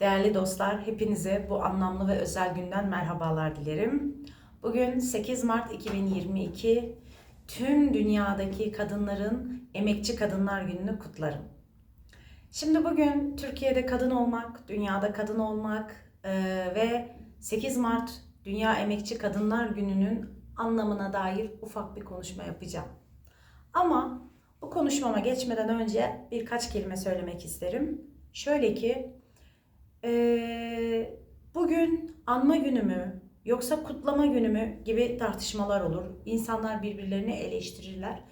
Değerli dostlar, hepinize bu anlamlı ve özel günden merhabalar dilerim. Bugün 8 Mart 2022, tüm dünyadaki kadınların Emekçi Kadınlar Günü'nü kutlarım. Şimdi bugün Türkiye'de kadın olmak, dünyada kadın olmak e, ve 8 Mart Dünya Emekçi Kadınlar Günü'nün anlamına dair ufak bir konuşma yapacağım. Ama bu konuşmama geçmeden önce birkaç kelime söylemek isterim. Şöyle ki, ee, bugün anma günü mü yoksa kutlama günü mü gibi tartışmalar olur. İnsanlar birbirlerini eleştirirler.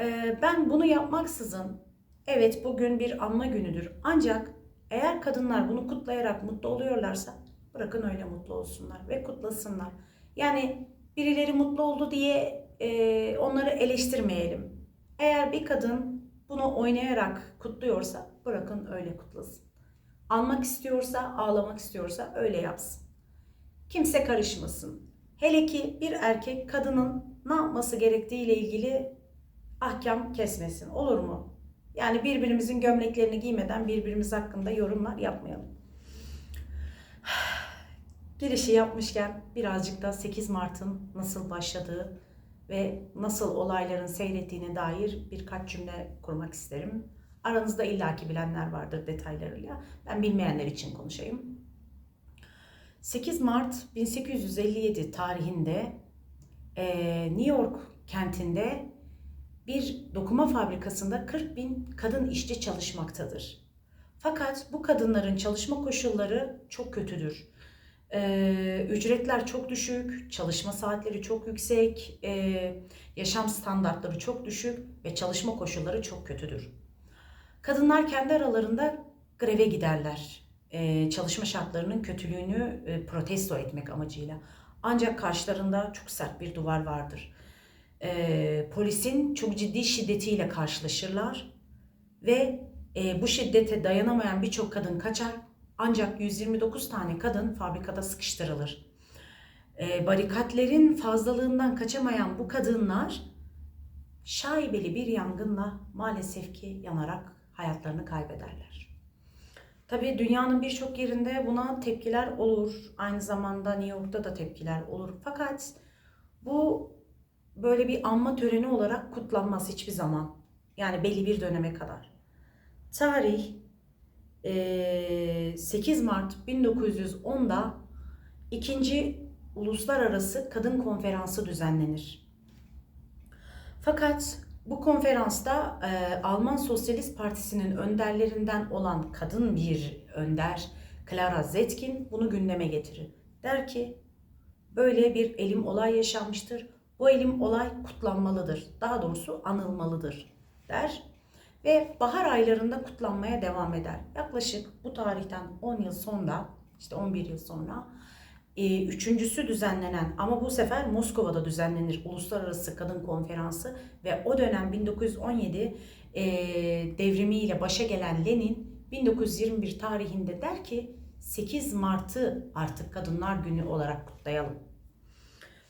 Ee, ben bunu yapmaksızın evet bugün bir anma günüdür. Ancak eğer kadınlar bunu kutlayarak mutlu oluyorlarsa bırakın öyle mutlu olsunlar ve kutlasınlar. Yani birileri mutlu oldu diye e, onları eleştirmeyelim. Eğer bir kadın bunu oynayarak kutluyorsa bırakın öyle kutlasın. Almak istiyorsa, ağlamak istiyorsa öyle yapsın. Kimse karışmasın. Hele ki bir erkek kadının ne yapması gerektiği ile ilgili ahkam kesmesin. Olur mu? Yani birbirimizin gömleklerini giymeden birbirimiz hakkında yorumlar yapmayalım. Girişi yapmışken birazcık da 8 Mart'ın nasıl başladığı ve nasıl olayların seyrettiğine dair birkaç cümle kurmak isterim. Aranızda illaki bilenler vardır detaylarıyla. Ben bilmeyenler için konuşayım. 8 Mart 1857 tarihinde e, New York kentinde bir dokuma fabrikasında 40 bin kadın işçi çalışmaktadır. Fakat bu kadınların çalışma koşulları çok kötüdür. Ee, ücretler çok düşük, çalışma saatleri çok yüksek, e, yaşam standartları çok düşük ve çalışma koşulları çok kötüdür. Kadınlar kendi aralarında greve giderler. Ee, çalışma şartlarının kötülüğünü e, protesto etmek amacıyla. Ancak karşılarında çok sert bir duvar vardır. Ee, polisin çok ciddi şiddetiyle karşılaşırlar ve e, bu şiddete dayanamayan birçok kadın kaçar. Ancak 129 tane kadın fabrikada sıkıştırılır. Ee, barikatlerin fazlalığından kaçamayan bu kadınlar şaibeli bir yangınla maalesef ki yanarak hayatlarını kaybederler. Tabii dünyanın birçok yerinde buna tepkiler olur. Aynı zamanda New York'ta da tepkiler olur. Fakat bu böyle bir anma töreni olarak kutlanmaz hiçbir zaman. Yani belli bir döneme kadar. Tarih 8 Mart 1910'da ikinci Uluslararası Kadın Konferansı düzenlenir. Fakat bu konferansta e, Alman Sosyalist Partisi'nin önderlerinden olan kadın bir önder Clara Zetkin bunu gündeme getirir. Der ki böyle bir elim olay yaşanmıştır. Bu elim olay kutlanmalıdır. Daha doğrusu anılmalıdır der. Ve bahar aylarında kutlanmaya devam eder. Yaklaşık bu tarihten 10 yıl sonra işte 11 yıl sonra üçüncüsü düzenlenen ama bu sefer Moskova'da düzenlenir Uluslararası Kadın Konferansı ve o dönem 1917 e, devrimiyle başa gelen Lenin 1921 tarihinde der ki 8 Mart'ı artık Kadınlar Günü olarak kutlayalım.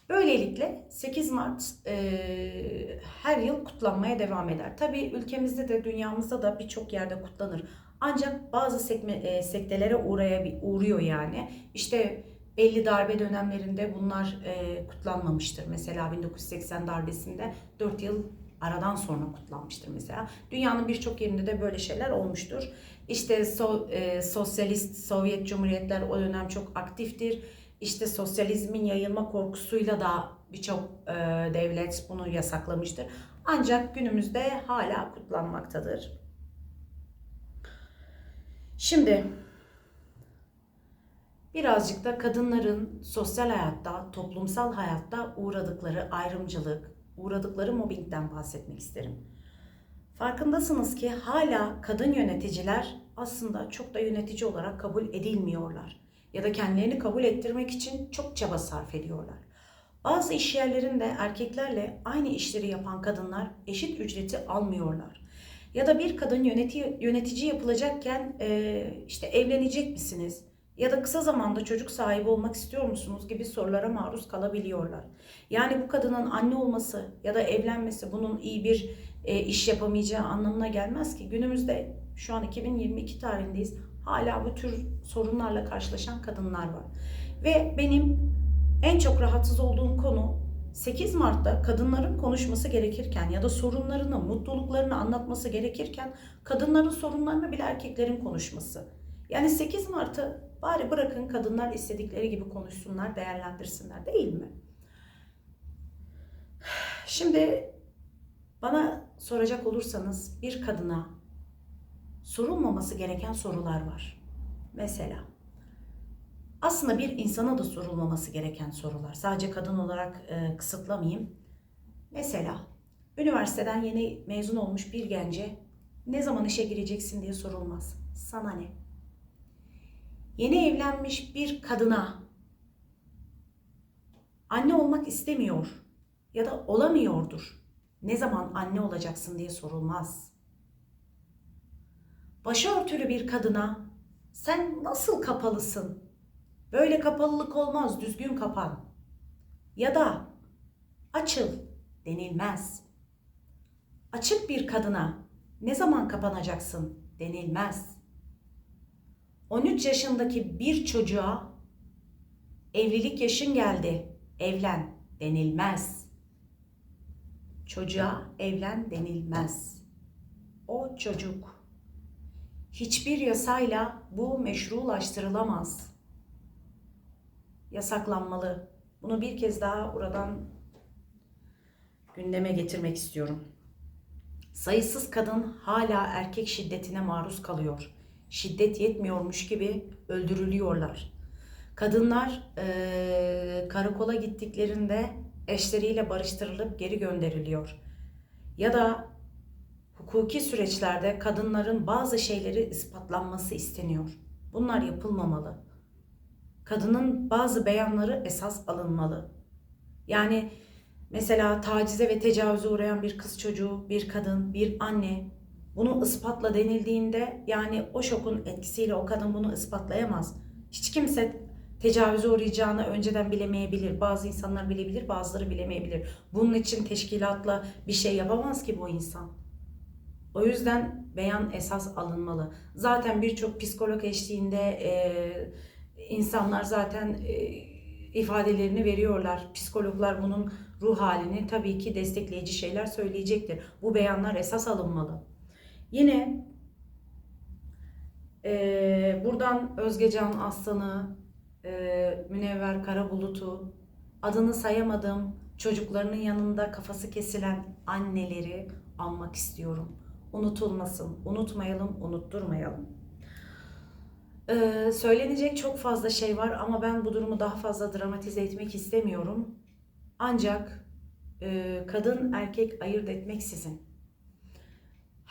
Böylelikle 8 Mart e, her yıl kutlanmaya devam eder. Tabii ülkemizde de dünyamızda da birçok yerde kutlanır. Ancak bazı sekme, e, sektelere uğraya, uğruyor yani. İşte belli darbe dönemlerinde bunlar e, kutlanmamıştır. Mesela 1980 darbesinde 4 yıl aradan sonra kutlanmıştır mesela. Dünyanın birçok yerinde de böyle şeyler olmuştur. İşte so, e, sosyalist Sovyet Cumhuriyetler o dönem çok aktiftir. İşte sosyalizmin yayılma korkusuyla da birçok e, devlet bunu yasaklamıştır. Ancak günümüzde hala kutlanmaktadır. Şimdi birazcık da kadınların sosyal hayatta, toplumsal hayatta uğradıkları ayrımcılık, uğradıkları mobbingden bahsetmek isterim. Farkındasınız ki hala kadın yöneticiler aslında çok da yönetici olarak kabul edilmiyorlar ya da kendilerini kabul ettirmek için çok çaba sarf ediyorlar. Bazı iş yerlerinde erkeklerle aynı işleri yapan kadınlar eşit ücreti almıyorlar. Ya da bir kadın yöneti, yönetici yapılacakken işte evlenecek misiniz? Ya da kısa zamanda çocuk sahibi olmak istiyor musunuz gibi sorulara maruz kalabiliyorlar. Yani bu kadının anne olması ya da evlenmesi bunun iyi bir e, iş yapamayacağı anlamına gelmez ki. Günümüzde şu an 2022 tarihindeyiz. hala bu tür sorunlarla karşılaşan kadınlar var. Ve benim en çok rahatsız olduğum konu 8 Mart'ta kadınların konuşması gerekirken ya da sorunlarını, mutluluklarını anlatması gerekirken kadınların sorunlarını bile erkeklerin konuşması. Yani 8 Mart'ı bari bırakın kadınlar istedikleri gibi konuşsunlar, değerlendirsinler değil mi? Şimdi bana soracak olursanız bir kadına sorulmaması gereken sorular var. Mesela aslında bir insana da sorulmaması gereken sorular. Sadece kadın olarak e, kısıtlamayayım. Mesela üniversiteden yeni mezun olmuş bir gence ne zaman işe gireceksin diye sorulmaz. Sana ne? Yeni evlenmiş bir kadına anne olmak istemiyor ya da olamıyordur. Ne zaman anne olacaksın diye sorulmaz. Başörtülü bir kadına sen nasıl kapalısın? Böyle kapalılık olmaz, düzgün kapan. Ya da açıl denilmez. Açık bir kadına ne zaman kapanacaksın denilmez. 13 yaşındaki bir çocuğa evlilik yaşın geldi, evlen denilmez. Çocuğa evlen denilmez. O çocuk. Hiçbir yasayla bu meşrulaştırılamaz. Yasaklanmalı. Bunu bir kez daha buradan gündeme getirmek istiyorum. Sayısız kadın hala erkek şiddetine maruz kalıyor. Şiddet yetmiyormuş gibi öldürülüyorlar. Kadınlar eee, karakola gittiklerinde eşleriyle barıştırılıp geri gönderiliyor. Ya da hukuki süreçlerde kadınların bazı şeyleri ispatlanması isteniyor. Bunlar yapılmamalı. Kadının bazı beyanları esas alınmalı. Yani mesela tacize ve tecavüze uğrayan bir kız çocuğu, bir kadın, bir anne bunu ispatla denildiğinde yani o şokun etkisiyle o kadın bunu ispatlayamaz. Hiç kimse tecavüze uğrayacağını önceden bilemeyebilir. Bazı insanlar bilebilir, bazıları bilemeyebilir. Bunun için teşkilatla bir şey yapamaz ki bu insan. O yüzden beyan esas alınmalı. Zaten birçok psikolog eşliğinde e, insanlar zaten e, ifadelerini veriyorlar. Psikologlar bunun ruh halini tabii ki destekleyici şeyler söyleyecektir. Bu beyanlar esas alınmalı. Yine e, buradan Özgecan Aslan'ı, e, Münevver Karabulut'u, adını sayamadığım çocuklarının yanında kafası kesilen anneleri anmak istiyorum. Unutulmasın, unutmayalım, unutturmayalım. Ee, söylenecek çok fazla şey var ama ben bu durumu daha fazla dramatize etmek istemiyorum. Ancak e, kadın erkek ayırt etmeksizin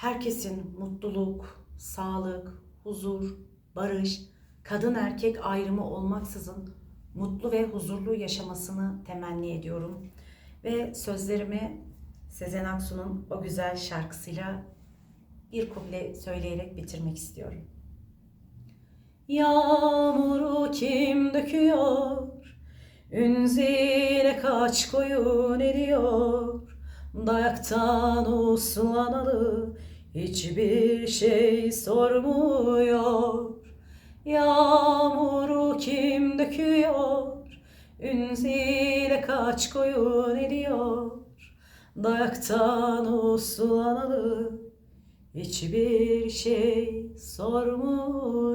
herkesin mutluluk, sağlık, huzur, barış, kadın erkek ayrımı olmaksızın mutlu ve huzurlu yaşamasını temenni ediyorum. Ve sözlerimi Sezen Aksu'nun o güzel şarkısıyla bir kuple söyleyerek bitirmek istiyorum. Yağmuru kim döküyor? Ünzile kaç koyun ediyor? Dayaktan uslanalı hiçbir şey sormuyor. Yağmuru kim döküyor? Ünzile kaç koyun ediyor? Dayaktan uslanalı hiçbir şey sormuyor.